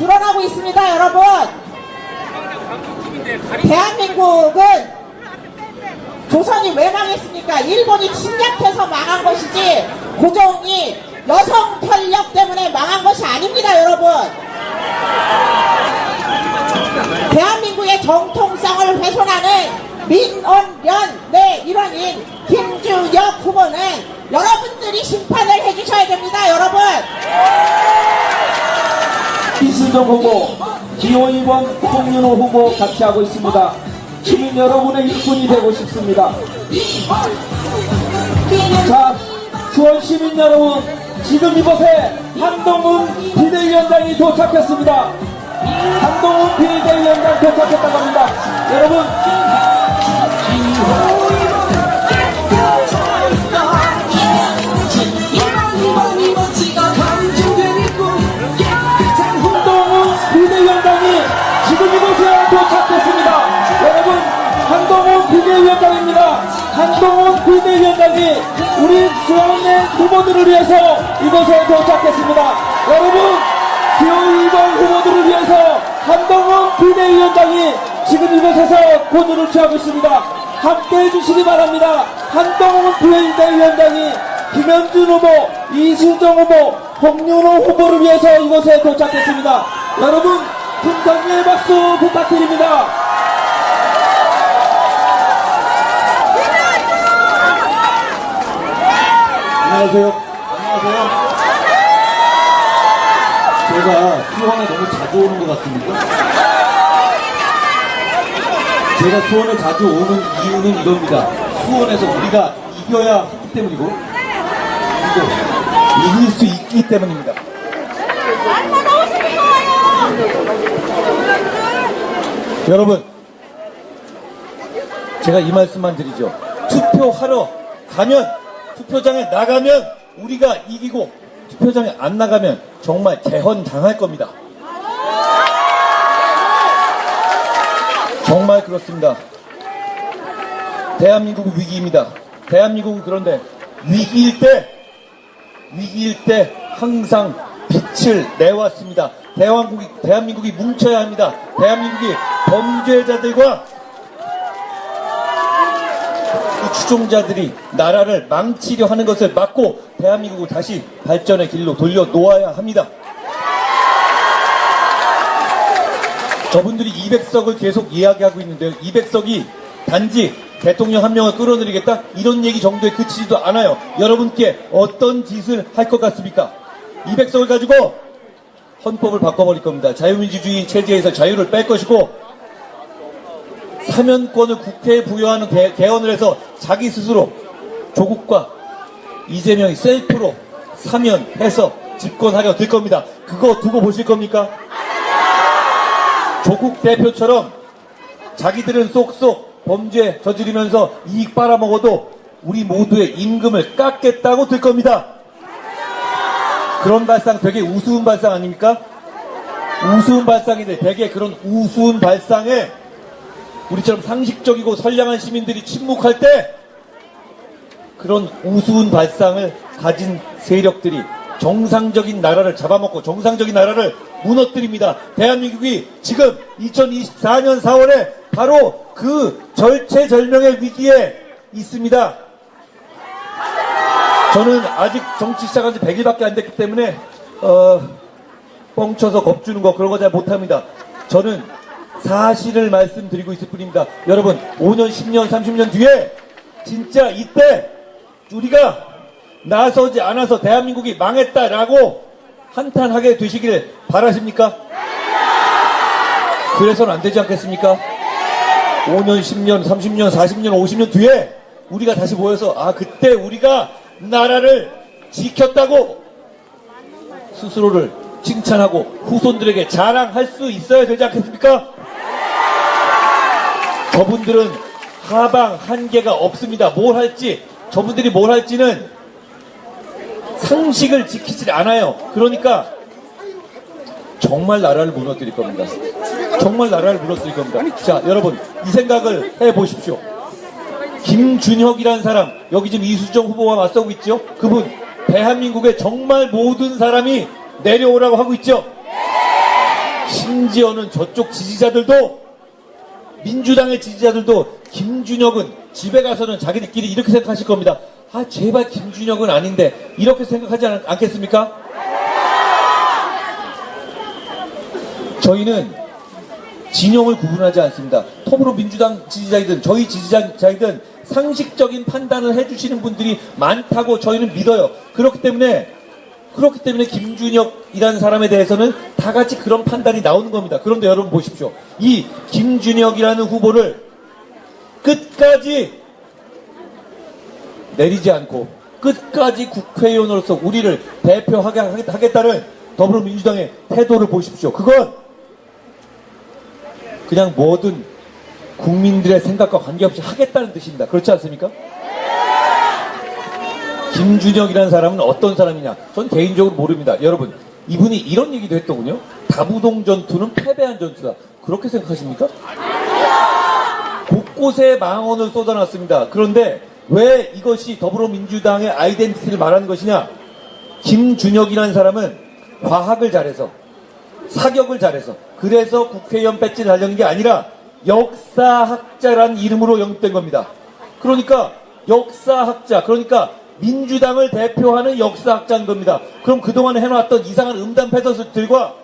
드러나고 있습니다, 여러분. 대한민국은 조선이 왜 망했습니까? 일본이 침략해서 망한 것이지 고종이 여성 편력 때문에 망한 것이 아닙니다, 여러분. 대한민국의 정통성을 훼손하는 민언련 내 일원인 김주혁 후보는 여러분들이 심판을 해주셔야 됩니다, 여러분. 이수정 후보, 기호이번 홍윤호 후보 같이 하고 있습니다. 시민 여러분의 일꾼이 되고 싶습니다. 자, 수원 시민 여러분, 지금 이곳에 한동훈 비대위원장이 도착했습니다. 한동훈 비대위원장 도착했다고 합니다. 여러분, 2020년까지 우리 수원의 후보들을 위해서 이곳에 도착했습니다. 여러분, 기호 2번 후보들을 위해서 한동훈 비대위원장이 지금 이곳에서 권유를 취하고 있습니다. 함께해 주시기 바랍니다. 한동훈 비대위원장이 김현준 후보, 이수정 후보, 홍윤호 후보를 위해서 이곳에 도착했습니다. 여러분, 분장의 박수 부탁드립니다. 안녕하세요. 안녕하세요. 제가 수원에 너무 자주 오는 것 같습니까? 제가 수원에 자주 오는 이유는 이겁니다. 수원에서 우리가 이겨야 하기 때문이고, 그리고 이길 수 있기 때문입니다. 여러분, 제가 이 말씀만 드리죠. 투표하러 가면, 투표장에 나가면 우리가 이기고, 투표장에 안 나가면 정말 개헌 당할 겁니다. 정말 그렇습니다. 대한민국은 위기입니다. 대한민국은 그런데 위기일 때, 위기일 때 항상 빛을 내왔습니다. 대한민국이, 대한민국이 뭉쳐야 합니다. 대한민국이 범죄자들과 그 추종자들이 나라를 망치려 하는 것을 막고 대한민국을 다시 발전의 길로 돌려 놓아야 합니다. 저분들이 200석을 계속 이야기하고 있는데요. 200석이 단지 대통령 한 명을 끌어내리겠다? 이런 얘기 정도에 그치지도 않아요. 여러분께 어떤 짓을 할 것 같습니까? 200석을 가지고 헌법을 바꿔버릴 겁니다. 자유민주주의 체제에서 자유를 뺄 것이고 사면권을 국회에 부여하는 개, 개헌을 해서 자기 스스로 조국과 이재명이 셀프로 사면해서 집권하려 들 겁니다. 그거 두고 보실 겁니까? 조국 대표처럼 자기들은 쏙쏙 범죄 저지르면서 이익 빨아먹어도 우리 모두의 임금을 깎겠다고 들 겁니다. 그런 발상 되게 우스운 발상 아닙니까? 우스운 발상인데 되게 그런 우스운 발상에 우리처럼 상식적이고 선량한 시민들이 침묵할 때 그런 우스운 발상을 가진 세력들이 정상적인 나라를 잡아먹고 정상적인 나라를 무너뜨립니다. 대한민국이 지금 2024년 4월에 바로 그 절체절명의 위기에 있습니다. 저는 아직 정치 시작한 지 100일밖에 안 됐기 때문에 어, 뻥쳐서 겁주는 거 그런 거 잘 못합니다. 저는 사실을 말씀드리고 있을 뿐입니다. 여러분 5년, 10년, 30년 뒤에 진짜 이때 우리가 나서지 않아서 대한민국이 망했다라고 한탄하게 되시길 바라십니까? 그래서는 안 되지 않겠습니까? 5년, 10년, 30년, 40년, 50년 뒤에 우리가 다시 모여서 아 그때 우리가 나라를 지켰다고 스스로를 칭찬하고 후손들에게 자랑할 수 있어야 되지 않겠습니까? 저분들은 하방 한계가 없습니다. 뭘 할지 저분들이 뭘 할지는 상식을 지키질 않아요. 그러니까 정말 나라를 무너뜨릴 겁니다. 정말 나라를 무너뜨릴 겁니다. 자, 여러분 이 생각을 해 보십시오. 김준혁이라는 사람 여기 지금 이수정 후보와 맞서고 있죠. 그분 대한민국의 정말 모든 사람이 내려오라고 하고 있죠. 심지어는 저쪽 지지자들도 민주당의 지지자들도 김준혁은 집에 가서는 자기들끼리 이렇게 생각하실 겁니다. 아 제발 김준혁은 아닌데 이렇게 생각하지 않, 않겠습니까? 저희는 진영을 구분하지 않습니다. 더불어민주당 지지자이든 저희 지지자이든 상식적인 판단을 해주시는 분들이 많다고 저희는 믿어요. 그렇기 때문에 그렇기 때문에 김준혁이라는 사람에 대해서는 다 같이 그런 판단이 나오는 겁니다. 그런데 여러분 보십시오. 이 김준혁이라는 후보를 끝까지 내리지 않고 끝까지 국회의원으로서 우리를 대표하게 하겠다는 더불어민주당의 태도를 보십시오. 그건 그냥 뭐든 국민들의 생각과 관계없이 하겠다는 뜻입니다. 그렇지 않습니까? 김준혁이라는 사람은 어떤 사람이냐? 전 개인적으로 모릅니다. 여러분, 이분이 이런 얘기도 했더군요. 다부동 전투는 패배한 전투다. 그렇게 생각하십니까? 곳곳에 망언을 쏟아놨습니다. 그런데 왜 이것이 더불어민주당의 아이덴티티를 말하는 것이냐? 김준혁이라는 사람은 과학을 잘해서 사격을 잘해서 그래서 국회의원 배지를 달려는 게 아니라 역사학자라는 이름으로 영입된 겁니다. 그러니까 역사학자 그러니까 민주당을 대표하는 역사학자인 겁니다. 그럼 그동안 해놨던 이상한 음담 패서들과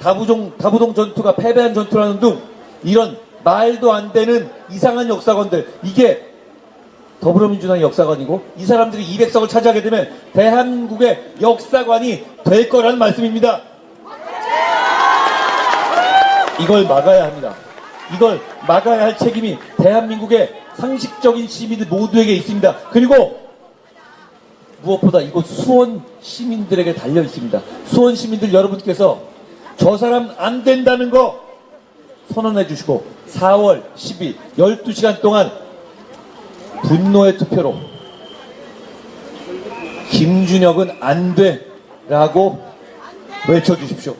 다부동, 다부동 전투가 패배한 전투라는 등 이런 말도 안 되는 이상한 역사관들 이게 더불어민주당의 역사관이고 이 사람들이 200석을 차지하게 되면 대한민국의 역사관이 될 거라는 말씀입니다. 이걸 막아야 합니다. 이걸 막아야 할 책임이 대한민국의 상식적인 시민들 모두에게 있습니다. 그리고 무엇보다 이곳 수원 시민들에게 달려 있습니다. 수원 시민들 여러분께서 저 사람 안 된다는 거 선언해 주시고 4월 10일 12시간 동안 분노의 투표로 김준혁은 안 돼 라고 외쳐 주십시오.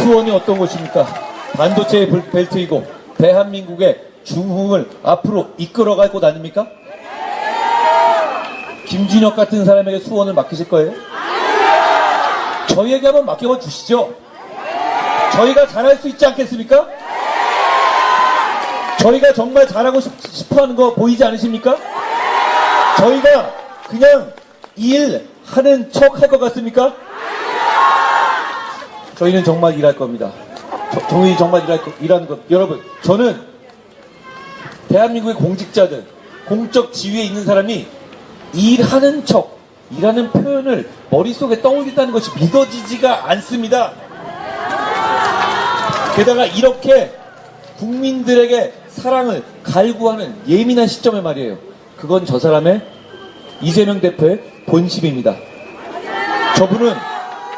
수원이 어떤 곳입니까? 반도체의 불- 벨트이고 대한민국의 중흥을 앞으로 이끌어갈 곳 아닙니까? 김준혁 같은 사람에게 수원을 맡기실 거예요? 저희에게 한번 맡겨봐 주시죠. 저희가 잘할 수 있지 않겠습니까? 저희가 정말 잘하고 싶, 싶어 하는 거 보이지 않으십니까? 저희가 그냥 일 하는 척 할 것 같습니까? 저희는 정말 일할 겁니다. 저, 저희 정말 일할 거, 일하는 것. 여러분, 저는 대한민국의 공직자들, 공적 지위에 있는 사람이 일하는 척, 일하는 표현을 머릿속에 떠올린다는 것이 믿어지지가 않습니다. 게다가 이렇게 국민들에게 사랑을 갈구하는 예민한 시점에 말이에요. 그건 저 사람의 이재명 대표의 본심입니다. 저분은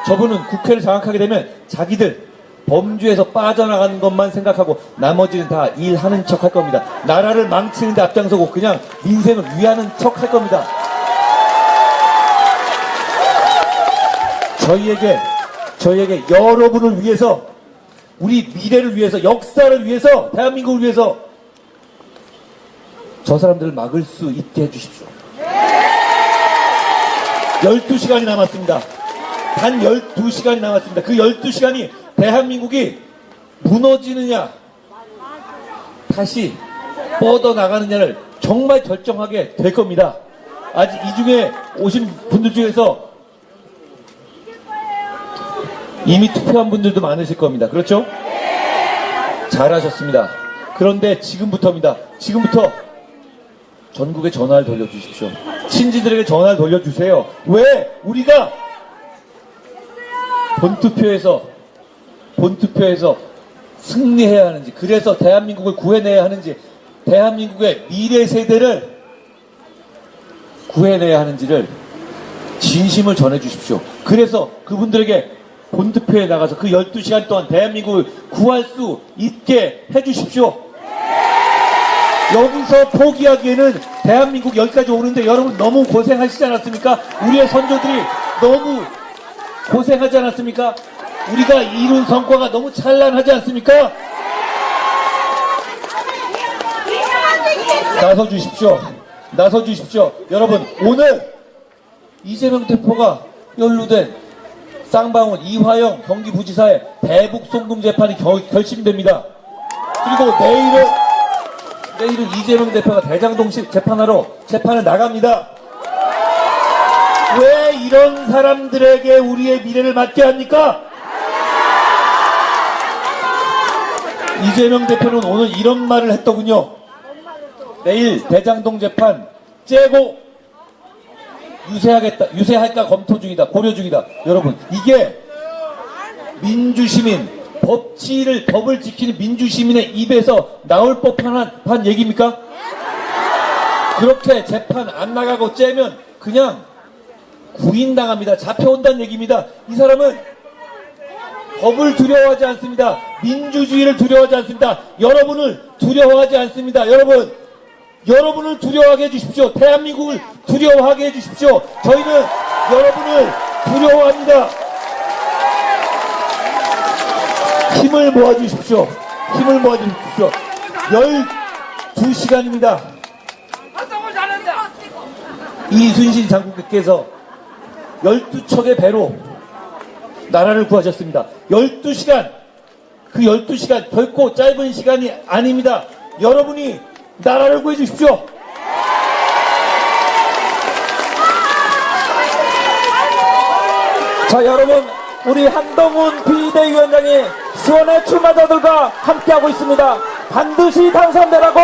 저분은 국회를 장악하게 되면 자기들 범주에서 빠져나가는 것만 생각하고 나머지는 다 일하는 척 할 겁니다. 나라를 망치는 데 앞장서고 그냥 민생을 위하는 척 할 겁니다. 저희에게 저희에게 여러분을 위해서 우리 미래를 위해서 역사를 위해서 대한민국을 위해서 저 사람들을 막을 수 있게 해주십시오. 12시간이 남았습니다. 단 12시간이 남았습니다. 그 12시간이 대한민국이 무너지느냐, 다시 뻗어나가느냐를 정말 결정하게 될 겁니다. 아직 이 중에 오신 분들 중에서 이미 투표한 분들도 많으실 겁니다. 그렇죠? 잘하셨습니다. 그런데 지금부터입니다. 지금부터 전국에 전화를 돌려주십시오. 친지들에게 전화를 돌려주세요. 왜 우리가 본투표에서 본투표에서 승리해야 하는지 그래서 대한민국을 구해내야 하는지 대한민국의 미래 세대를 구해내야 하는지를 진심을 전해주십시오. 그래서 그분들에게 본투표에 나가서 그 12시간 동안 대한민국을 구할 수 있게 해주십시오. 여기서 포기하기에는 대한민국 여기까지 오는데 여러분 너무 고생하시지 않았습니까? 우리의 선조들이 너무 고생하지 않았습니까? 우리가 이룬 성과가 너무 찬란하지 않습니까? 나서 주십시오. 나서 주십시오. 여러분, 오늘 이재명 대표가 연루된 쌍방울 이화영 경기부지사의 대북 송금 재판이 겨- 결심됩니다. 그리고 내일은 내일은 이재명 대표가 대장동식 재판하러 재판에 나갑니다. 왜 이런 사람들에게 우리의 미래를 맡게 합니까? 이재명 대표는 오늘 이런 말을 했더군요. 내일 대장동 재판 째고 유세하겠다, 유세할까 검토 중이다, 고려 중이다. 여러분, 이게 민주시민, 법치를, 법을 지키는 민주시민의 입에서 나올 법한 한 얘기입니까? 그렇게 재판 안 나가고 째면 그냥 구인당합니다. 잡혀온다는 얘기입니다. 이 사람은 법을 두려워하지 않습니다. 민주주의를 두려워하지 않습니다. 여러분을 두려워하지 않습니다. 여러분, 여러분을 두려워하게 해주십시오. 대한민국을 두려워하게 해주십시오. 저희는 여러분을 두려워합니다. 힘을 모아주십시오. 힘을 모아주십시오. 12시간입니다. 이순신 장군께서 12척의 배로 나라를 구하셨습니다. 12시간, 그 12시간 결코 짧은 시간이 아닙니다. 여러분이 나라를 구해 주십시오. 자 여러분 우리 한동훈 비대위원장이 수원의 출마자들과 함께하고 있습니다 반드시 당선되라고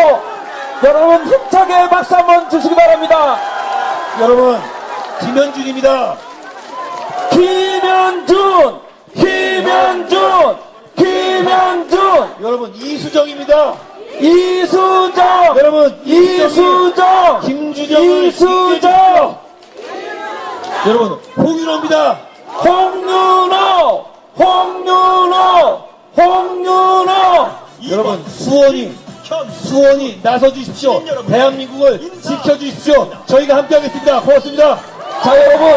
여러분 힘차게 박수 한번 주시기 바랍니다 여러분, 김현준입니다. 김현준 김현준 김현준 여러분, 이수정입니다. 이수정 여러분, 이수정 김준영을 이수정 여러분, 홍윤호입니다. 홍윤호 홍윤호 홍윤호 여러분, 수원이, 수원이 나서 주십시오. 대한민국을 지켜 주십시오. 저희가 함께하겠습니다. 고맙습니다. 자 여러분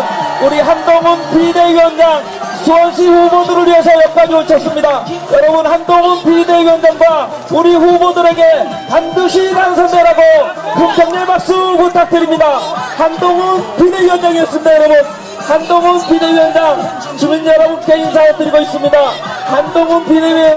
우리 한동훈 비대위원장 수원시 후보들을 위해서 여기까지 오셨습니다. 여러분 한동훈 비대위원장과 우리 후보들에게 반드시 당선되라고 금격렬 박수 부탁드립니다. 한동훈 비대위원장이었습니다 여러분. 한동훈 비대위원장 주민 여러분께 인사드리고 있습니다. 한동훈 비대위원